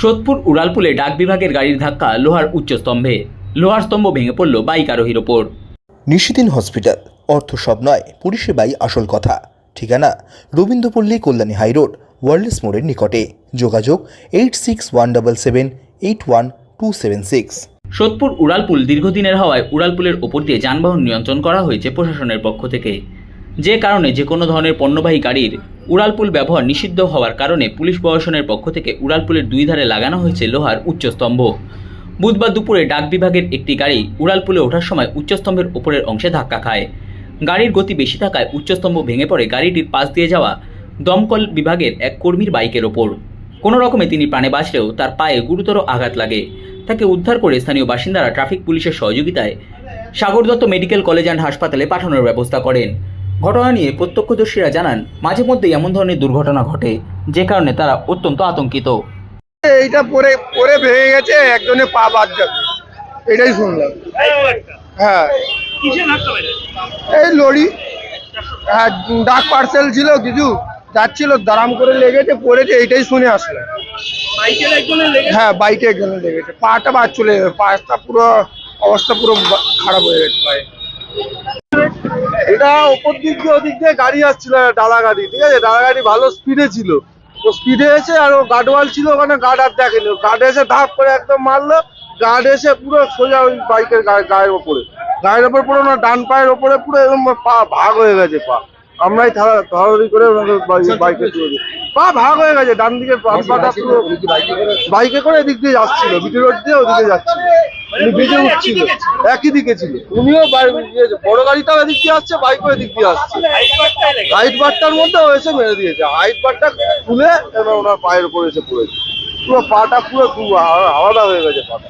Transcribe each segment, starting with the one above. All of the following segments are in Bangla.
সোদপুর উড়ালপুলে ডাক বিভাগের গাড়ির ধাক্কা লোহার উচ্চ স্তম্ভে। লোহার স্তম্ভ ভেঙে পড়ল বাইক আরোহীর ওপর। নিশিদিন হসপিটাল। অর্থ সব নয় পরিষেবাই আসল কথা। ঠিকানা রবীন্দ্রপল্লী কল্যাণী হাইরোড ওয়ার্ল্ডস মোড়ের নিকটে। যোগাযোগ eight six one double seven eight one two seven six. Sodepur উড়ালপুল দীর্ঘদিনের হওয়ায় উড়ালপুলের ওপর দিয়ে যানবাহন নিয়ন্ত্রণ করা হয়েছে প্রশাসনের পক্ষ থেকে। যে কারণে যে কোনো ধরনের পণ্যবাহী গাড়ির উড়ালপুল ব্যবহার নিষিদ্ধ হওয়ার কারণে পুলিশ প্রশাসনের পক্ষ থেকে উড়ালপুলের দুই ধারে লাগানো হয়েছে লোহার উচ্চস্তম্ভ বুধবার দুপুরে ডাক বিভাগের একটি গাড়ি উড়ালপুলে ওঠার সময় উচ্চস্তম্ভের ওপরের অংশে ধাক্কা খায়। গাড়ির গতি বেশি থাকায় উচ্চস্তম্ভ ভেঙে পড়ে গাড়িটির পাশ দিয়ে যাওয়া দমকল বিভাগের এক কর্মীর বাইকের ওপর। কোনো রকমে তিনি প্রাণে বাঁচলেও তার পায়ে গুরুতর আঘাত লাগে। তাকে উদ্ধার করে স্থানীয় বাসিন্দারা ট্রাফিক পুলিশের সহযোগিতায় Sagar Dutta medical college and হাসপাতালে পাঠানোর ব্যবস্থা করেন। ঘটনা নিয়ে প্রত্যক্ষদর্শীরা জানান মাঝে মধ্যেই এমন ধরনের দুর্ঘটনা ঘটে যে কারণে তারা অত্যন্ত আতঙ্কিত। এইটা পরে পরে ভেঙে গেছে একজনের পা বাদ যাবে এটাই শুনলাম। হ্যাঁ। এই লরি হ্যাঁ ডাক পার্সেল ছিল কিছু যাচ্ছিল দারাম করে লেগেছে পড়েছে এইটাই শুনে আসলাম। হ্যাঁ বাইকে একজনের লেগেছে। পাটা বাদ চলে যাবে পাটা পুরো অবস্থা পুরো খারাপ হয়ে গেছে। পায়ে এটা ওপর দিক দিয়ে ওদিক দিয়ে গাড়ি আসছিল ডালা গাড়ি ঠিক আছে? ডালা গাড়ি ভালো স্পিডে ছিল। ও স্পিডে এসে আর ও গার্ডওয়াল ছিল ওখানে গার্ড আর দেখেনি। গার্ড এসে ধাপ করে একদম মারলো গার্ড এসে পুরো সোজা ওই বাইকের গায়ে- গায়ের ওপরে। গায়ের ওপর পুরো ওনার ডান পায়ের ওপরে পুরো এরকম পা ভাগ হয়ে গেছে পা। আমরাই ধরা- ধরাধরি করে ওনাকে বাই- বাইকে তুলে পা ভাগ হয়ে গেছে ডান দিকে পাটা পুরো বাইকে করে। এদিক দিয়ে যাচ্ছিল বিটি রোড দিয়ে ওদিকে যাচ্ছিল। উনি উঠছিল। একই দিকে ছিল। উনিও বাই- ইয়ে, বড় গাড়িটাও এদিক দিয়ে আসছে বাইকও এদিক দিয়ে আসছে। হাইট বারটার মধ্যে মেরে দিয়েছে। হাইট বারটা খুলে এবার ওনার পায়ের উপর এসে পড়েছে। পুরো পাটা পুরো আলাদা হয়ে গেছে পাটা।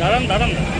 다른 다른